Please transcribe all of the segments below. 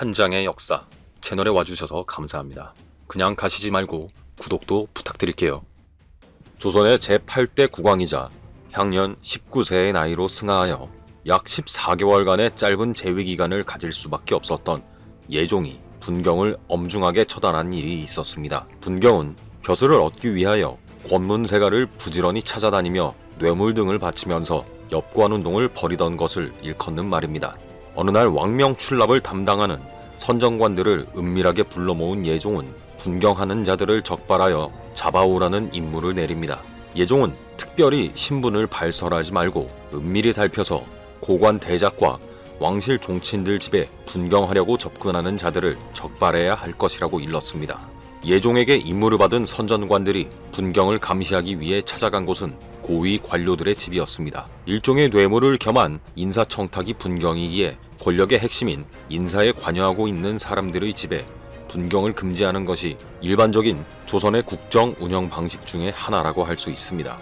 한 장의 역사 채널에 와주셔서 감사합니다. 그냥 가시지 말고 구독도 부탁드릴게요. 조선의 제8대 국왕이자 향년 19세의 나이로 승하하여 약 14개월간의 짧은 재위 기간을 가질 수밖에 없었던 예종이 분경을 엄중하게 처단한 일이 있었습니다. 분경은 벼슬을 얻기 위하여 권문세가를 부지런히 찾아다니며 뇌물 등을 바치면서 엽관 운동을 벌이던 것을 일컫는 말입니다. 어느 날 왕명 출납을 담당하는 선정관들을 은밀하게 불러 모은 예종은 분경하는 자들을 적발하여 잡아오라는 임무를 내립니다. 예종은 특별히 신분을 발설하지 말고 은밀히 살펴서 고관 대작과 왕실 종친들 집에 분경하려고 접근하는 자들을 적발해야 할 것이라고 일렀습니다. 예종에게 임무를 받은 선전관들이 분경을 감시하기 위해 찾아간 곳은 고위 관료들의 집이었습니다. 일종의 뇌물을 겸한 인사청탁이 분경이기에 권력의 핵심인 인사에 관여하고 있는 사람들의 집에 분경을 금지하는 것이 일반적인 조선의 국정 운영 방식 중의 하나라고 할 수 있습니다.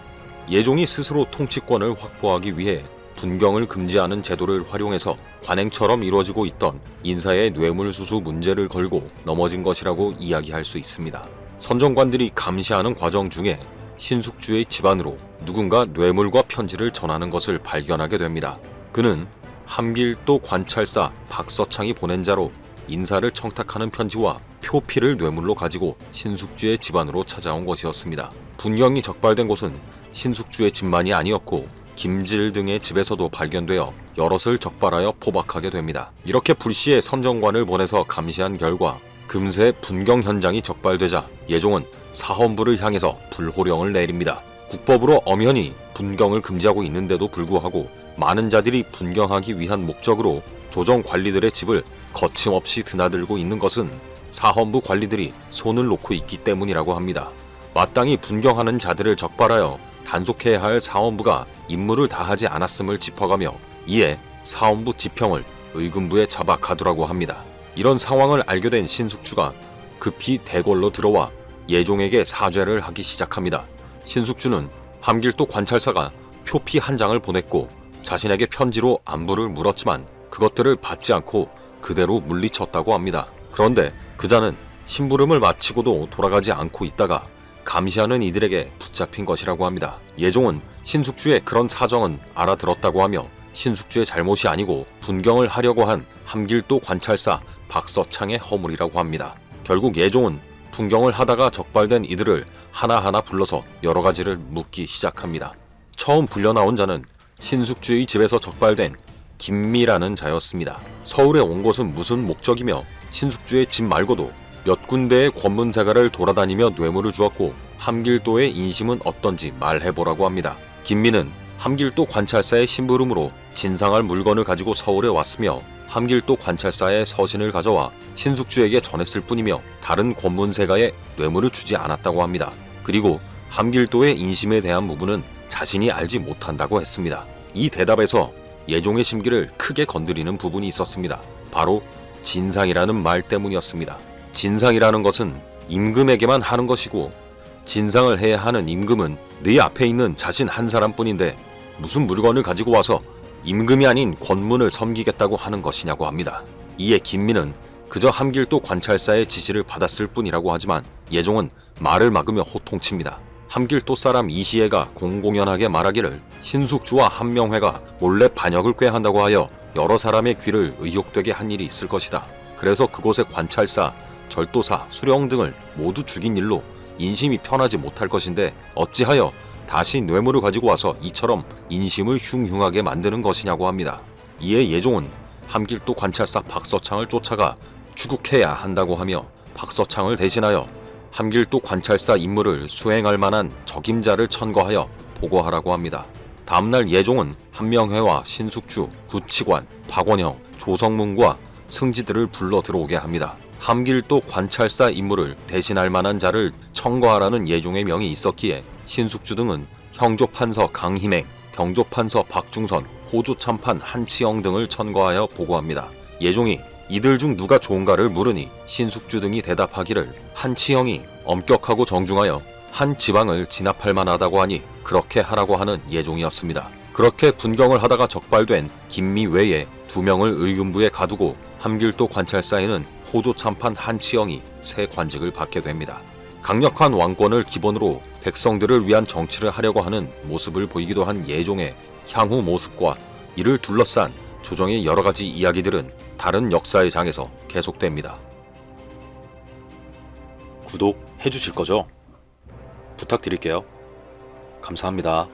예종이 스스로 통치권을 확보하기 위해 분경을 금지하는 제도를 활용해서 관행처럼 이루어지고 있던 인사의 뇌물수수 문제를 걸고 넘어진 것이라고 이야기할 수 있습니다. 선정관들이 감시하는 과정 중에 신숙주의 집안으로 누군가 뇌물과 편지를 전하는 것을 발견하게 됩니다. 그는 함길도 관찰사 박서창이 보낸 자로 인사를 청탁하는 편지와 표피를 뇌물로 가지고 신숙주의 집안으로 찾아온 것이었습니다. 분경이 적발된 곳은 신숙주의 집만이 아니었고 김질 등의 집에서도 발견되어 여럿을 적발하여 포박하게 됩니다. 이렇게 불시에 선정관을 보내서 감시한 결과 금세 분경 현장이 적발되자 예종은 사헌부를 향해서 불호령을 내립니다. 국법으로 엄연히 분경을 금지하고 있는데도 불구하고 많은 자들이 분경하기 위한 목적으로 조정 관리들의 집을 거침없이 드나들고 있는 것은 사헌부 관리들이 손을 놓고 있기 때문이라고 합니다. 마땅히 분경하는 자들을 적발하여 단속해야 할 사원부가 임무를 다하지 않았음을 짚어가며 이에 사원부 지평을 의금부에 잡아 가두라고 합니다. 이런 상황을 알게 된 신숙주가 급히 대궐로 들어와 예종에게 사죄를 하기 시작합니다. 신숙주는 함길도 관찰사가 표피 한 장을 보냈고 자신에게 편지로 안부를 물었지만 그것들을 받지 않고 그대로 물리쳤다고 합니다. 그런데 그자는 심부름을 마치고도 돌아가지 않고 있다가 감시하는 이들에게 붙잡힌 것이라고 합니다. 예종은 신숙주의 그런 사정은 알아들었다고 하며 신숙주의 잘못이 아니고 분경을 하려고 한 함길도 관찰사 박서창의 허물이라고 합니다. 결국 예종은 분경을 하다가 적발된 이들을 하나하나 불러서 여러 가지를 묻기 시작합니다. 처음 불려 나온 자는 신숙주의 집에서 적발된 김미라는 자였습니다. 서울에 온 것은 무슨 목적이며 신숙주의 집 말고도 몇 군데의 권문사가를 돌아다니며 뇌물을 주었고 함길도의 인심은 어떤지 말해보라고 합니다. 김미는 함길도 관찰사의 심부름으로 진상할 물건을 가지고 서울에 왔으며 함길도 관찰사의 서신을 가져와 신숙주에게 전했을 뿐이며 다른 권문세가에 뇌물을 주지 않았다고 합니다. 그리고 함길도의 인심에 대한 부분은 자신이 알지 못한다고 했습니다. 이 대답에서 예종의 심기를 크게 건드리는 부분이 있었습니다. 바로 진상이라는 말 때문이었습니다. 진상이라는 것은 임금에게만 하는 것이고 진상을 해야 하는 임금은 네 앞에 있는 자신 한 사람뿐인데 무슨 물건을 가지고 와서 임금이 아닌 권문을 섬기겠다고 하는 것이냐고 합니다. 이에 김민은 그저 함길도 관찰사의 지시를 받았을 뿐이라고 하지만 예종은 말을 막으며 호통칩니다. 함길도 사람 이시애가 공공연하게 말하기를 신숙주와 한명회가 몰래 반역을 꾀한다고 하여 여러 사람의 귀를 의혹되게 한 일이 있을 것이다. 그래서 그곳의 관찰사, 절도사, 수령 등을 모두 죽인 일로 인심이 편하지 못할 것인데 어찌하여 다시 뇌물을 가지고 와서 이처럼 인심을 흉흉하게 만드는 것이냐고 합니다. 이에 예종은 함길도 관찰사 박서창을 쫓아가 추국해야 한다고 하며 박서창을 대신하여 함길도 관찰사 임무를 수행할 만한 적임자를 천거하여 보고하라고 합니다. 다음날 예종은 한명회와 신숙주, 구치관, 박원형, 조성문과 승지들을 불러 들어오게 합니다. 함길도 관찰사 임무를 대신할 만한 자를 청거하라는 예종의 명이 있었기에 신숙주 등은 형조판서 강희맹, 병조판서 박중선, 호조참판 한치영 등을 천거하여 보고합니다. 예종이 이들 중 누가 좋은가를 물으니 신숙주 등이 대답하기를 한치영이 엄격하고 정중하여 한 지방을 진압할 만하다고 하니 그렇게 하라고 하는 예종이었습니다. 그렇게 분경을 하다가 적발된 김미 외에 두 명을 의금부에 가두고 함길도 관찰사에는 호조 참판 한치영이 새 관직을 받게 됩니다. 강력한 왕권을 기본으로 백성들을 위한 정치를 하려고 하는 모습을 보이기도 한 예종의 향후 모습과 이를 둘러싼 조정의 여러 가지 이야기들은 다른 역사의 장에서 계속됩니다. 구독해 주실 거죠? 부탁드릴게요. 감사합니다.